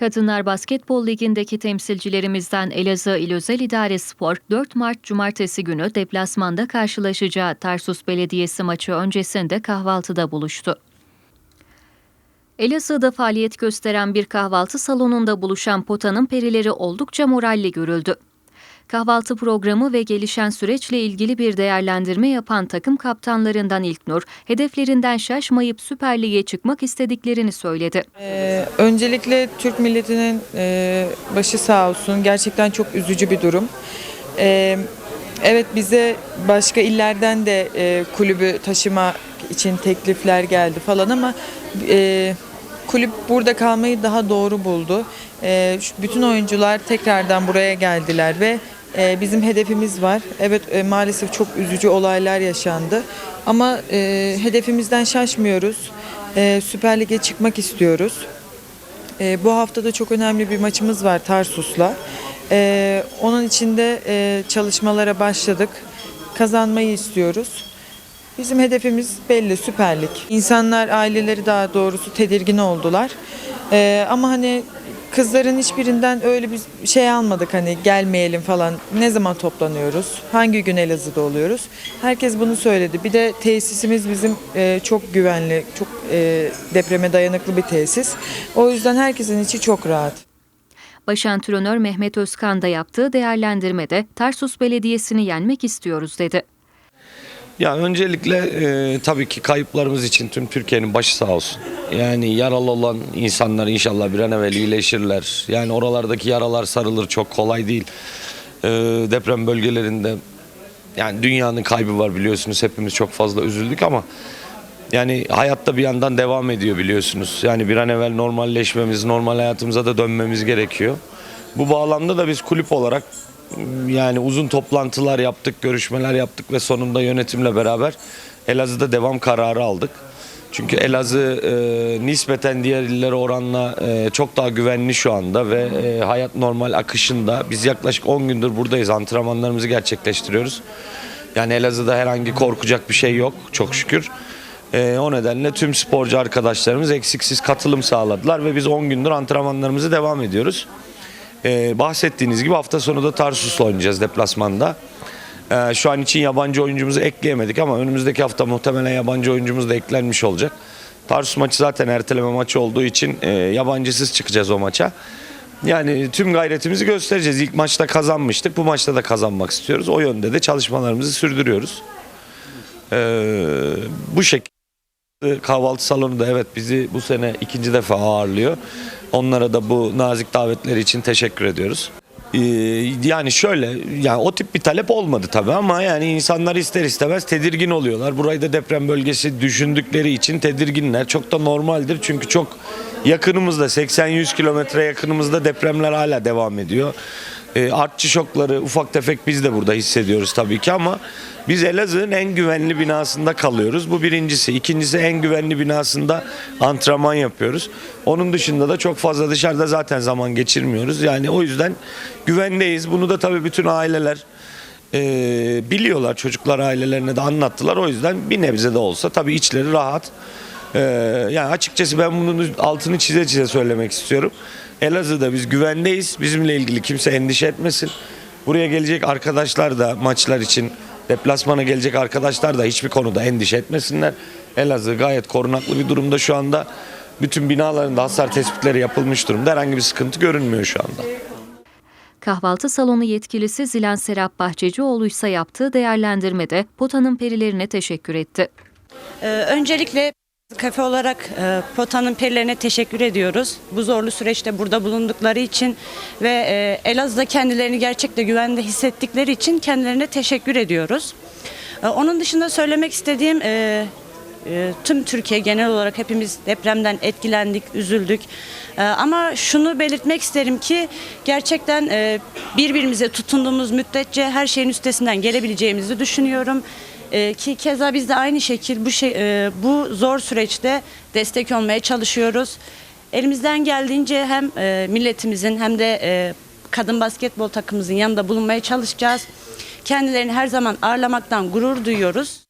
Kadınlar Basketbol Ligi'ndeki temsilcilerimizden Elazığ İl Özel İdare Spor 4 Mart Cumartesi günü deplasmanda karşılaşacağı Tarsus Belediyesi maçı öncesinde kahvaltıda buluştu. Elazığ'da faaliyet gösteren bir kahvaltı salonunda buluşan potanın perileri oldukça moralli görüldü. Kahvaltı programı ve gelişen süreçle ilgili bir değerlendirme yapan takım kaptanlarından İlknur, hedeflerinden şaşmayıp Süper Lig'e çıkmak istediklerini söyledi. Ee, öncelikle Türk milletinin e, başı sağ olsun. Gerçekten çok üzücü bir durum. Ee, evet bize başka illerden de e, kulübü taşıma için teklifler geldi falan ama e, kulüp burada kalmayı daha doğru buldu. E, bütün oyuncular tekrardan buraya geldiler ve bizim hedefimiz var. Evet e, maalesef çok üzücü olaylar yaşandı ama e, hedefimizden şaşmıyoruz. E, Süper Lig'e çıkmak istiyoruz. Ee, bu hafta da çok önemli bir maçımız var Tarsus'la. Ee, onun için de çalışmalara başladık. Kazanmayı istiyoruz. Bizim hedefimiz belli Süper Lig. İnsanlar, aileleri daha doğrusu tedirgin oldular. Ee, ama hani kızların hiçbirinden öyle bir şey almadık hani gelmeyelim falan. Ne zaman toplanıyoruz? Hangi gün Elazığ'da oluyoruz? Herkes bunu söyledi. Bir de tesisimiz bizim e, çok güvenli, çok e, depreme dayanıklı bir tesis. O yüzden herkesin içi çok rahat. Baş antrenör Mehmet Özkan da yaptığı değerlendirmede Tarsus Belediyesi'ni yenmek istiyoruz dedi. Ya öncelikle e, tabii ki kayıplarımız için tüm Türkiye'nin başı sağ olsun. Yani yaralı olan insanlar inşallah bir an evvel iyileşirler. Yani oralardaki yaralar sarılır çok kolay değil. E, deprem bölgelerinde yani dünyanın kaybı var biliyorsunuz hepimiz çok fazla üzüldük ama yani hayatta bir yandan devam ediyor biliyorsunuz. Yani bir an evvel normalleşmemiz, normal hayatımıza da dönmemiz gerekiyor. Bu bağlamda da biz kulüp olarak yani uzun toplantılar yaptık, görüşmeler yaptık ve sonunda yönetimle beraber Elazığ'da devam kararı aldık. Çünkü Elazığ e, nispeten diğer illere oranla e, çok daha güvenli şu anda ve e, hayat normal akışında. Biz yaklaşık 10 gündür buradayız, antrenmanlarımızı gerçekleştiriyoruz. Yani Elazığ'da herhangi korkacak bir şey yok çok şükür. E, o nedenle tüm sporcu arkadaşlarımız eksiksiz katılım sağladılar ve biz 10 gündür antrenmanlarımızı devam ediyoruz. Ee, bahsettiğiniz gibi hafta sonu da Tarsus'la oynayacağız deplasmanda. Ee, şu an için yabancı oyuncumuzu ekleyemedik ama önümüzdeki hafta muhtemelen yabancı oyuncumuz da eklenmiş olacak. Tarsus maçı zaten erteleme maçı olduğu için e, yabancısız çıkacağız o maça. Yani tüm gayretimizi göstereceğiz. İlk maçta kazanmıştık. Bu maçta da kazanmak istiyoruz. O yönde de çalışmalarımızı sürdürüyoruz. Ee, bu şekilde. Kahvaltı salonu da evet bizi bu sene ikinci defa ağırlıyor. Onlara da bu nazik davetleri için teşekkür ediyoruz. Ee, yani şöyle yani o tip bir talep olmadı tabii ama yani insanlar ister istemez tedirgin oluyorlar. Burayı da deprem bölgesi düşündükleri için tedirginler. Çok da normaldir çünkü çok yakınımızda 80-100 kilometre yakınımızda depremler hala devam ediyor. E, artçı şokları ufak tefek biz de burada hissediyoruz tabii ki ama biz Elazığ'ın en güvenli binasında kalıyoruz. Bu birincisi. İkincisi en güvenli binasında antrenman yapıyoruz. Onun dışında da çok fazla dışarıda zaten zaman geçirmiyoruz. Yani o yüzden güvendeyiz. Bunu da tabii bütün aileler e, biliyorlar. Çocuklar ailelerine de anlattılar. O yüzden bir nebze de olsa tabii içleri rahat. Ee, yani açıkçası ben bunun altını çize çize söylemek istiyorum. Elazığ'da biz güvendeyiz. Bizimle ilgili kimse endişe etmesin. Buraya gelecek arkadaşlar da maçlar için deplasmana gelecek arkadaşlar da hiçbir konuda endişe etmesinler. Elazığ gayet korunaklı bir durumda şu anda. Bütün binalarında hasar tespitleri yapılmış durumda. Herhangi bir sıkıntı görünmüyor şu anda. Kahvaltı salonu yetkilisi Zilan Serap Bahçecioğlu ise yaptığı değerlendirmede potanın perilerine teşekkür etti. Ee, öncelikle kafe olarak e, Pota'nın perilerine teşekkür ediyoruz. Bu zorlu süreçte burada bulundukları için ve e, Elazığ'da kendilerini gerçekten güvende hissettikleri için kendilerine teşekkür ediyoruz. E, onun dışında söylemek istediğim e, e, tüm Türkiye genel olarak hepimiz depremden etkilendik, üzüldük. E, ama şunu belirtmek isterim ki gerçekten e, birbirimize tutunduğumuz müddetçe her şeyin üstesinden gelebileceğimizi düşünüyorum. E, ki keza biz de aynı şekil bu şey e, bu zor süreçte destek olmaya çalışıyoruz. Elimizden geldiğince hem e, milletimizin hem de e, kadın basketbol takımımızın yanında bulunmaya çalışacağız. Kendilerini her zaman ağırlamaktan gurur duyuyoruz.